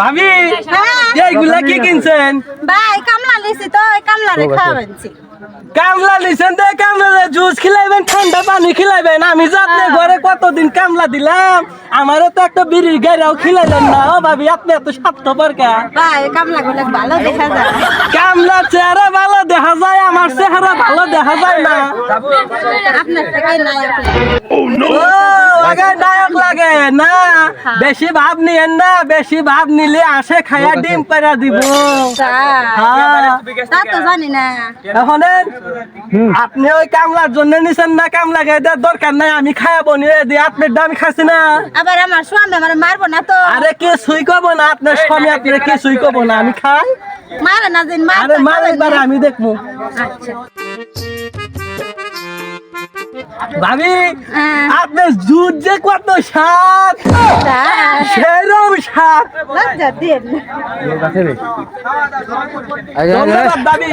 ভাবি হ্যাঁ। এইগুলা কি কিনছেন? ভাই কামলা লিছি তো ওই কামলা রে খাওয়াবেনছি কামলা নিছেন দে কামলা জুস খিলাইবেন ঠান্ডা পানি খিলাইবেন। আমি যে আপনার ঘরে কতদিন কামলা দিলাম আমারও তো একটা বিড়ির গাড়িও খিলাইলেন না। ও ভাবি আপনি এত স্বার্থপর কা? ভাই কামলা গুলো ভালো দেখা যায়। কামলা চেহারা ভালো দেখা যায় আমার চেহারা ভালো দেখা যায় না। আপনার থেকে নায়ক ও আগে নায়ক লাগে না। বেশি ভাব নিয়েন না বেশি ভাব নিলে আসে খায়া ডিম পেরা দিব। হ্যাঁ। তা তো জানি না। এখন আপনি ওই কামলার জন্য নিছেন না কামলা গাইদের দরকার নাই আমি খায়াবো নিয়ে দিয়ে আপনার দাম খাচ্ছি না। আবার আমার স্বামী আমার মারবো না তো। আরে কে সুই কব না আপনার স্বামী আপনার কে সুই কব না আমি খাই। মারে না দিন মার আরে মাল আমি দেখব। আচ্ছা। ভাবি হ্যাঁ। আপনার জুট যে কত সাত তাই। সেরম সাত ধন্যবাদ ভাবি।